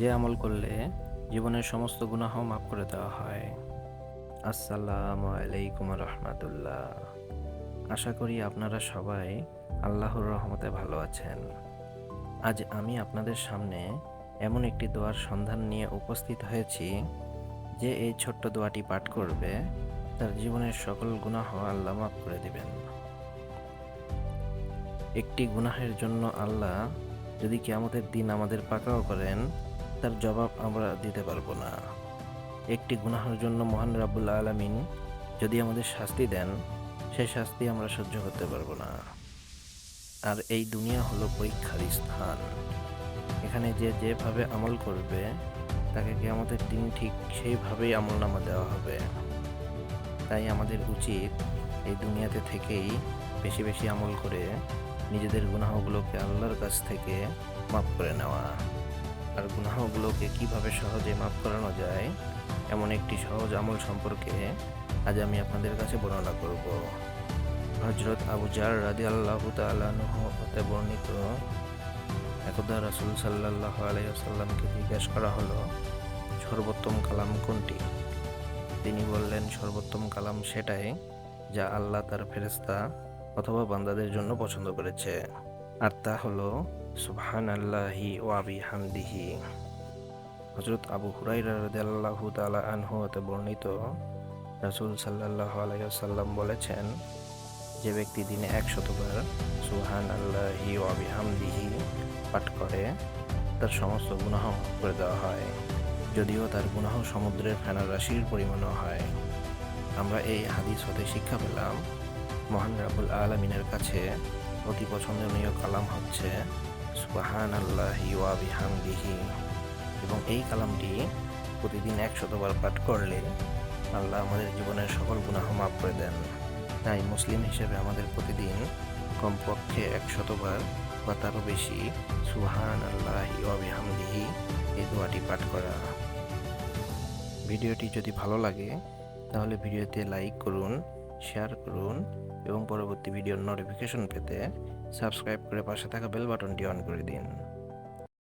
যে আমল করলে জীবনের সমস্ত গুনাহ মাফ করে দেওয়া হয়। আসসালামু আলাইকুম রহমতুল্লাহ। আশা করি আপনারা সবাই আল্লাহর রহমতে ভালো আছেন। আজ আমি আপনাদের সামনে এমন একটি দোয়ার সন্ধান নিয়ে উপস্থিত হয়েছি, যে এই ছোট্ট দোয়াটি পাঠ করবে, তার জীবনের সকল গুনাহ আল্লাহ মাফ করে দিবেন। একটি গুনাহের জন্য আল্লাহ যদি কিয়ামতের দিন আমাদের পাকাও করেন তার জবাব আমরা দিতে পারব না। একটি গুনাহের জন্য মহান রাব্বুল আলামিন যদি আমাদের শাস্তি দেন সেই শাস্তি আমরা সহ্য করতে পারব না। আর এই দুনিয়া হলো পরীক্ষার স্থান। এখানে যে যেভাবে আমল করবে, তাকে কিয়ামতের দিন ঠিক সেইভাবেই আমল নামা দেওয়া হবে। তাই আমাদের উচিত এই দুনিয়াতে থেকেই বেশি বেশি আমল করে নিজেদের গুনাহগুলোকে আল্লাহর কাছ থেকে মাফ করে নেওয়া। আর গুনাহগুলোকে কীভাবে সহজে মাফ করানো যায়, এমন একটি সহজ আমল সম্পর্কে আজ আমি আপনাদের কাছে বর্ণনা করব। হজরত আবু জার রাদি আল্লাহ হতে বর্ণিত, একদা রাসুল সাল্লাহ আলাইসাল্লামকে জিজ্ঞেস করা হলো, সর্বোত্তম কালাম কোনটি? তিনি বললেন, সর্বোত্তম কালাম সেটাই যা আল্লাহ তার ফেরেস্তা অথবা বান্দাদের জন্য পছন্দ করেছে। আর তা হলো সুবহান আল্লাহি ওয়াবি হামদিহি হজরত আবু হুরাইরা রাদিয়াল্লাহু তাআলা আনহু হতে বর্ণিত রাসূল সাল্লাল্লাহু আলাইহি ওয়াসাল্লাম বলেছেন, যে ব্যক্তি দিনে একশতবার সুবহান আল্লাহি ওয়াবি হামদিহি পাঠ করে, তার সমস্ত গুনাহ করে দেওয়া হয়। যদিও তার গুনাহ সমুদ্রের ফেনা রাশির পরিমাণও হয়। আমরা এই হাদিস হতে শিক্ষা পেলাম, মহান রাবুল আলমিনের কাছে অতি পছন্দনীয় কালাম হচ্ছে সুবাহান আল্লাহি ওয়াবিহামদিহি এবং এই কালামটি প্রতিদিন একশতবার পাঠ করলে আল্লাহ আমাদের জীবনের সকল গুনাহ মাফ করে দেন। তাই মুসলিম হিসেবে আমাদের প্রতিদিন কমপক্ষে একশতবার বা তারও বেশি সুহান আল্লাহি ওয়াবিহামদিহি এই দোয়াটি পাঠ করা। ভিডিওটি যদি ভালো লাগে, তাহলে ভিডিওতে লাইক করুন শেয়ার করুন এবং পরবর্তী ভিডিওর নোটিফিকেশন পেতে সাবস্ক্রাইব করে পাশে থাকা বেল বাটনটি অন করে দিন।